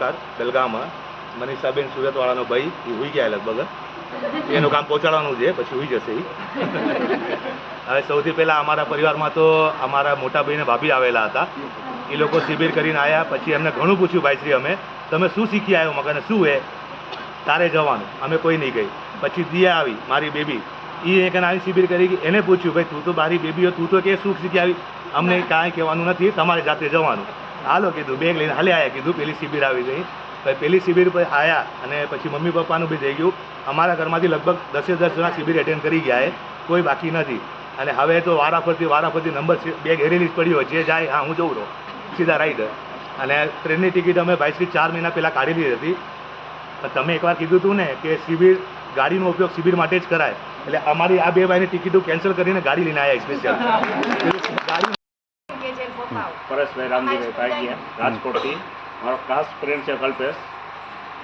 નમસ્કાર. દલગામાં મનીષાબેન સુરતવાળાનો ભાઈ, એ હોઈ ગયા લગભગ. એનું કામ પહોંચાડવાનું છે, પછી હોઈ જશે હવે સૌથી પહેલાં અમારા પરિવારમાં તો અમારા મોટા ભાઈને ભાભી આવેલા હતા. એ લોકો શિબિર કરીને આવ્યા પછી એમને ઘણું પૂછ્યું ભાઈશ્રી અમે, તમે શું શીખી આવ્યો? મગને શું હે તારે જવાનું. અમે કોઈ નહીં ગઈ પછી દિયા આવી, મારી બેબી. એ એક આવી શિબિર કરી ગઈ એને પૂછ્યું, ભાઈ, તું તો મારી બેબી તું તો કે શું શીખી આવી? અમને કાંઈ કહેવાનું નથી, તમારે જાતે જવાનું. હાલો કીધું, બેગ લઈને હાલે આવ્યા કીધું, પેલી શિબિર આવી ગઈ. પછી પેલી શિબિર પર આવ્યા અને પછી મમ્મી પપ્પાનું બી થઈ ગયું. અમારા ઘરમાંથી લગભગ દસે દસ જણા શિબિર એટેન્ડ કરી ગયા કોઈ બાકી નથી. અને હવે તો વારાફરતી વારાફરતી નંબર બેગ હેરેલી જ પડી હોય. જે જાય, હા, હું જઉં રહું. સીધા રાઈડ અને ટ્રેનની ટિકિટ અમે ભાઈશ્રી ચાર મહિના પહેલાં કાઢેલી હતી. પણ તમે એકવાર કીધું હતું ને કે શિબિર, ગાડીનો ઉપયોગ શિબિર માટે જ કરાય. એટલે અમારી આ બે ભાઈની ટિકિટો કેન્સલ કરીને ગાડી લઈને આવ્યા સ્પેશિયલ ગાડી પરેશભાઈ રામજીભાઈ પાગિયા રાજકોટથી. મારો ખાસ ફ્રેન્ડ છે કલ્પેશ.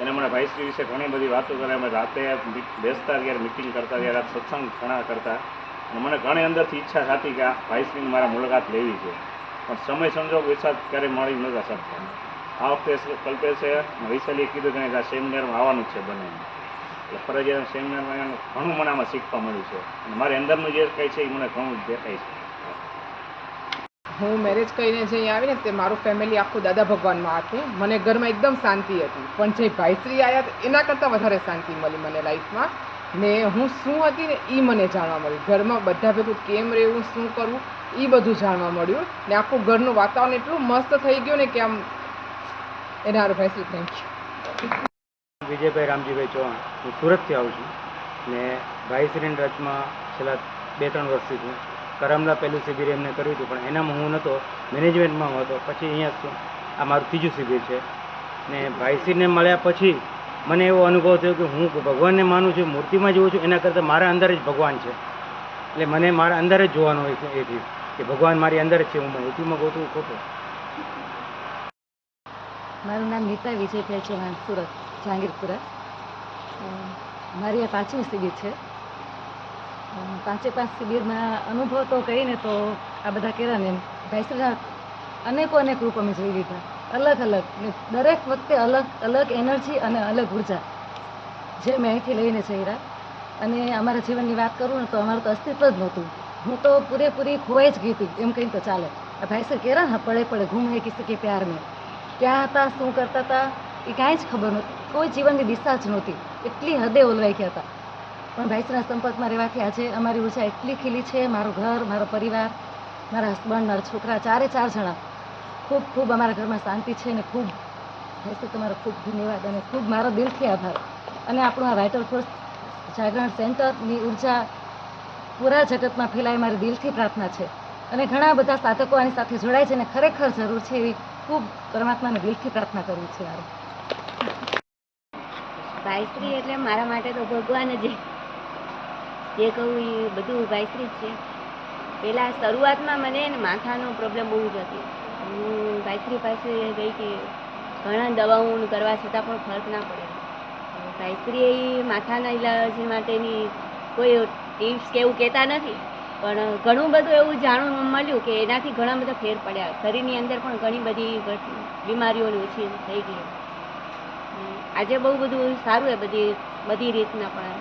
એને મને ભાઈશ્રી વિશે ઘણી બધી વાતો કરે અમે રાતે બેસતા ત્યારે મિટિંગ કરતા ત્યારે સત્સંગ ઘણા કરતા. અને મને ઘણી અંદરથી ઈચ્છા થતી કે આ ભાઈશ્રીની મારા મુલાકાત લેવી છે. પણ સમય સંજોગ વિસાદ ક્યારેય મળી નહોતા શકતા આ વખતે કલ્પેશે વૈશાલીએ કીધું કે આ સેમિનારમાં આવવાનું જ છે બને. એટલે ફરજિયાત સેમિનારમાં ઘણું મને આમાં શીખવા મળ્યું છે. અને મારી અંદરનું જે કંઈ છે એ મને ઘણું દેખાય છે. હું મેરેજ કરીને જે અહીંયા આવીને તે મારું ફેમિલી આખું દાદા ભગવાનમાં હતું મને ઘરમાં એકદમ શાંતિ હતી. પણ જે ભાઈશ્રી આવ્યા એના કરતાં વધારે શાંતિ મળી મને લાઈફમાં ને હું શું હતી ને એ મને જાણવા મળ્યું. ઘરમાં બધા ભેગું કેમ રહેવું, શું કરવું એ બધું જાણવા મળ્યું. ને આખું ઘરનું વાતાવરણ એટલું મસ્ત થઈ ગયું ને કે આમ, એના હારું ભાઈશ્રી થેન્ક યુ વિજયભાઈ રામજીભાઈ ચૌહાણ, હું સુરતથી આવું છું. ને ભાઈશ્રીની રચમાં છેલ્લા બે ત્રણ વર્ષથી છું. કરમલા પહેલું શિબિર એમને કર્યું હતું, પણ એનામાં હું નહોતો મેનેજમેન્ટમાં હું હતો. પછી અહીંયા છું. આ મારું ત્રીજું શિબિર છે. ને ભાઈશ્રીને મળ્યા પછી મને એવો અનુભવ થયો કે હું ભગવાનને માનું છું, મૂર્તિમાં જોઉં છું, એના કરતાં મારા અંદર જ ભગવાન છે. એટલે મને મારા અંદર જ જોવાનું હોય છે એ થયું કે ભગવાન મારી અંદર જ છે, હું મૂર્તિમાં ગોતું ખોટું. મારું નામ નીતા વિજયભાઈ ચૌહાણ સુરત, જહાંગીરપુરા. મારી આ પાંચમી શિબિર છે. પાંચે પાંચ શિબિરમાં અનુભવ તો કહીને તો આ બધા કેરાને ને ભાઈશ્રીના અનેકો અનેક રૂપ અમે જોઈ લીધા. અલગ અલગ દરેક વખતે અલગ અલગ એનર્જી અને અલગ ઊર્જા જે મેં અહીંથી લઈને જઈ અને અમારા જીવનની વાત કરું ને તો અમારું તો અસ્તિત્વ જ નહોતું. હું તો પૂરેપૂરી ખોવાઈ જ ગઈ હતી, એમ કહીને તો ચાલે. આ ભાઈશ્રી કહેરા ને પડે પડે, ઘૂમ હે કિસ્સે કે પ્યાર મેં. ક્યાં હતા, શું કરતા હતા, એ કાંઈ જ ખબર નહોતી. કોઈ જીવનની દિશા જ નહોતી. એટલી હદે ઓલવાઈ ગયા હતા. પણ ભાઈશ્રીના સંપર્કમાં રહેવાથી આજે અમારી ઊર્જા એટલી ખીલી છે, મારું ઘર, મારો પરિવાર, મારા હસબન્ડ મારા છોકરા, ચારે ચાર જણા. ખૂબ ખૂબ અમારા ઘરમાં શાંતિ છે અને ખૂબ ભાઈશ્રી તમારો ખૂબ ધન્યવાદ અને ખૂબ મારો દિલથી આભાર. અને આપણું આ વાઇટલ ફોર્સ જાગરણ સેન્ટરની ઊર્જા પૂરા જગતમાં ફેલાય મારી દિલથી પ્રાર્થના છે. અને ઘણા બધા સાધકો આની સાથે જોડાય છે અને ખરેખર જરૂર છે એવી ખૂબ પરમાત્માને દિલથી પ્રાર્થના કરવી છે. મારે ભાઈશ્રી એટલે મારા માટે તો ભગવાન જ. જે કહું એ બધું ભાઈશ્રી જ છે. પહેલાં શરૂઆતમાં મને માથાનો પ્રોબ્લેમ બહુ જ હતી. હું ભાઈશ્રી પાસે ગઈ કે ઘણા દવાઓ કરવા છતાં પણ ફરક ના પડે ભાઈશ્રી માથાના ઇલાજ માટેની કોઈ ટિપ્સ કે એવું કહેતા નથી. પણ ઘણું બધું એવું જાણવા મળ્યું કે એનાથી ઘણા બધા ફેર પડ્યા. શરીરની અંદર પણ ઘણી બધી બીમારીઓની ઓછી થઈ ગઈ. આજે બહુ બધું સારું એ બધી બધી રીતના પણ.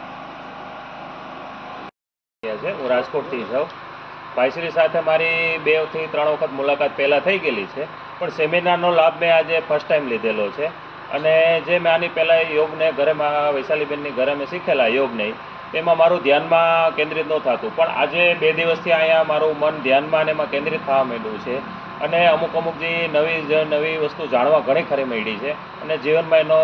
છે. હું રાજકોટથી છું ભાઈશ્રી સાથે મારી બેથી ત્રણ વખત મુલાકાત પહેલાં થઈ ગયેલી છે. પણ સેમિનારનો લાભ મેં આજે ફર્સ્ટ ટાઈમ લીધેલો છે. અને જે મેં આની પહેલાં યોગને ઘરે વૈશાલીબેનની ઘરે મેં શીખેલા યોગને, એમાં મારું ધ્યાનમાં કેન્દ્રિત ન થતું. પણ આજે બે દિવસથી અહીંયા મારું મન ધ્યાનમાં અને એમાં કેન્દ્રિત થવા માંડ્યું છે. અને અમુક અમુક જે નવી નવી વસ્તુ જાણવા ઘણી ખરી મળી છે. અને જીવનમાં એનો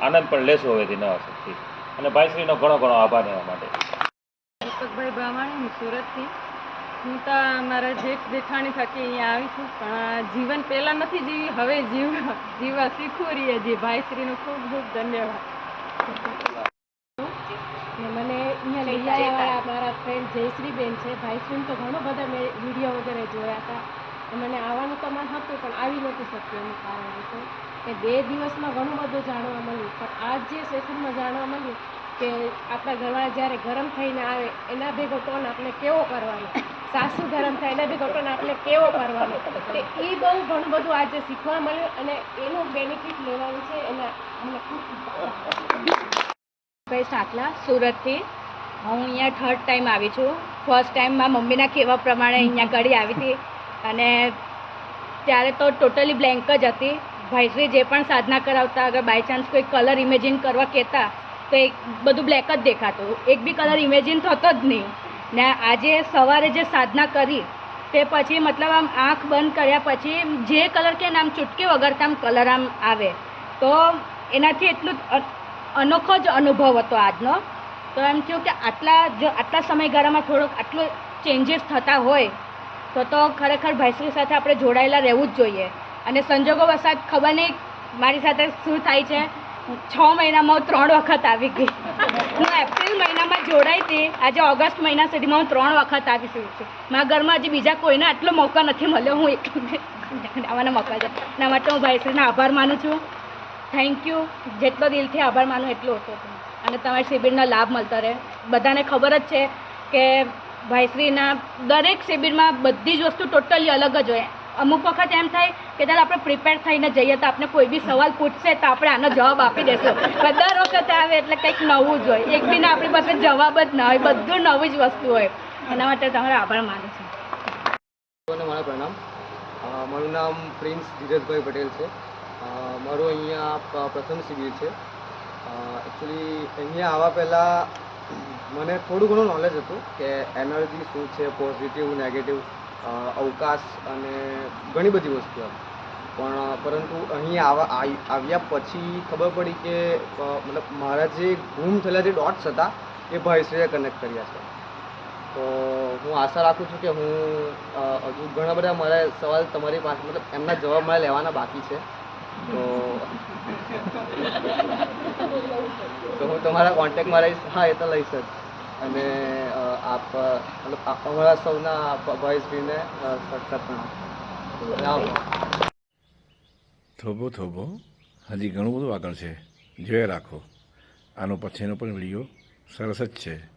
આનંદ પણ લેશું હવેથી નવા શક્તિ. અને ભાઈશ્રીનો ઘણો ઘણો આભાર એના માટે. દીપકભાઈ બ્રાહ્મણ હું સુરતથી. હું તો મારા જેઠ જેઠાણી થકી અહીંયા આવી છું. પણ જીવન પહેલાં નથી જીવી હવે જીવ જીવવા શીખવું રહીએ જે ભાઈશ્રીનો ખૂબ ખૂબ ધન્યવાદ. મને અહીંયા લઈ આવ્યા મારા ફ્રેન્ડ જયશ્રીબેન છે. ભાઈશ્રીને તો ઘણો બધા મેં વીડિયો વગેરે જોયા હતા. મને આવવાનું તો મન હતું પણ આવી નહોતું શક્યું એનું કારણ છે કે બે દિવસમાં ઘણું બધું જાણવા મળ્યું. પણ આજ જે સેશનમાં જાણવા મળ્યું કે આપણા ઘરવાળા જ્યારે ગરમ થઈને આવે, એના ભેગો ટોન આપણે કેવો કરવાનો? સાસુ ગરમ થાય, એના બી ટોન આપણે કેવો કરવાનો? એ બહુ ઘણું બધું આજે શીખવા મળ્યું અને એનું બેનિફિટ લેવાનું છે એના ભાઈ સાતલા સુરતથી. હું અહીંયા થર્ડ ટાઈમ આવી છું. ફર્સ્ટ ટાઈમ મારા મમ્મીના કહેવા પ્રમાણે અહીંયા ઘડી આવી હતી. અને ત્યારે તો ટોટલી બ્લેન્ક જ હતી. ભાઈશ્રી જે પણ સાધના કરાવતા, અગર બાય ચાન્સ કોઈ કલર ઇમેજિન કરવા કહેતા તો એક બધું બ્લેક જ દેખાતું. એક બી કલર ઇમેજિન થતો જ નહીં. ને આજે સવારે જે સાધના કરી, તે પછી મતલબ આમ આંખ બંધ કર્યા પછી જે કલર કે ને આમ ચૂટકી વગર આમ કલર આમ આવે. તો એનાથી એટલું અનોખો જ અનુભવ હતો આજનો. તો એમ થયું કે આટલા જો, આટલા સમયગાળામાં થોડોક આટલો ચેન્જીસ થતા હોય, તો તો ખરેખર ભાઈશ્રી સાથે આપણે જોડાયેલા રહેવું જ જોઈએ. અને સંજોગો વસાત ખબર નહીં મારી સાથે શું થાય છે. છ મહિનામાં હું ત્રણ વખત આવી ગઈ. હું એપ્રિલ મહિનામાં જોડાઈ હતી. આજે ઓગસ્ટ મહિના સુધીમાં હું ત્રણ વખત આવી છું. મારા ઘરમાં હજી બીજા કોઈને આટલો મોકો નથી મળ્યો. હું એકલી આવવાના મોકા છે એના માટે હું ભાઈશ્રીનો આભાર માનું છું. થેન્ક યુ જેટલો દિલથી આભાર માનું એટલો ઓછો અને તમારી શિબિરનો લાભ મળતો રહે. બધાને ખબર જ છે કે ભાઈશ્રીના દરેક શિબિરમાં બધી જ વસ્તુ ટોટલી અલગ જ હોય. અમુક વખત એમ થાય કે ત્યારે આપણે પ્રિપેર થઈને જઈએ તો આપણે કોઈ બી સવાલ પૂછશે તો આપણે આનો જવાબ આપી દેશું. પણ દર વખતે આવે એટલે કંઈક નવું જ હોય. એક બીના આપણી પાસે જવાબ જ ના હોય. બધું નવી જ વસ્તુ હોય. એના માટે તમારો આભાર માનું છું. મારા પ્રણામ. મારું નામ પ્રિન્સ ધીરજભાઈ પટેલ છે. મારું અહીંયા પ્રથમ શિબિર છે. એકચ્યુઅલી અહીંયા આવવા પહેલાં મને થોડું ઘણું નોલેજ હતું કે એનર્જી શું છે પોઝિટિવ નેગેટિવ અવકાશ અને ઘણી બધી વસ્તુ એમ. પણ, પરંતુ અહીં આવા આવ્યા પછી ખબર પડી કે મતલબ મારા જે ગુમ થયેલા જે ડોટ્સ હતા, એ ભાઈશ્રીએ કનેક્ટ કર્યા છે. તો હું આશા રાખું છું કે હું હજુ ઘણા બધા મારા સવાલ તમારી પાસે, મતલબ એમના જવાબ મારે લેવાના બાકી છે. તો તો હું તમારા કોન્ટેક્ટમાં રહીશ. હા, એ તો લઈશ જ. અને આપ મતલબ અમારા સૌના ભાઈશ્રીને પ્રણામ. થોભો થોભો. હજી ઘણું બધું આગળ છે. જોયા રાખો. આનો પછીનો પણ વીડિયો સરસ જ છે.